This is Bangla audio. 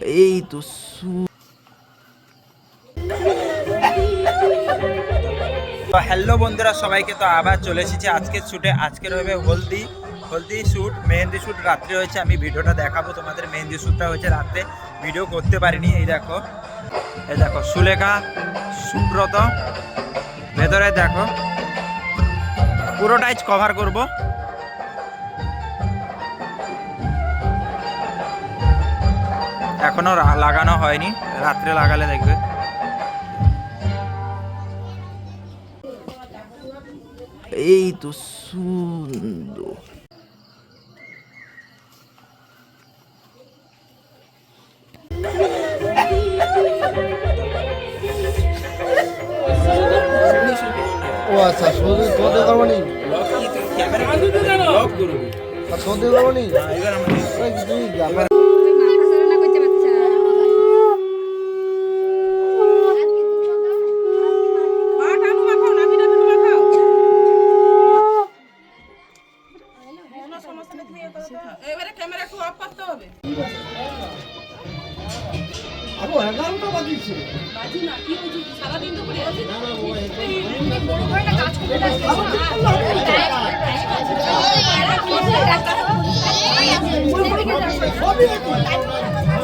এই তো হ্যালো বন্ধুরা, সবাইকে তো আবার চলে এসেছি। আজকের শ্যুটে আজকের হবে হলদি হলদি শ্যুট মেহেন্দি শ্যুট রাত্রে হয়েছে, আমি ভিডিওটা দেখাবো তোমাদের মেহেন্দি শ্যুটটা হয়েছে রাত্রে। ভিডিও করতে পারিনি, এই দেখো। এই দেখো, সুলেখা, সুব্রত। ভেতরে দেখো, পুরোটাই কভার করব। এখনও লাগানো হয়নি। রাত্রে লাগালে দেখবে। এই তো সুন্দর। ও আচ্ছা সৌদি তোমাদের করব নি সৌদি করব নি তুমি গ্রামের এবারে ক্যামেরা একটু অফ করতে হবে আরও এগারোটা বাজিয়েছে বাজি না কি হয়েছে সারাদিন তো পড়ে আছি বড় করে একটা কাজ করতে লাগছে সবই একই।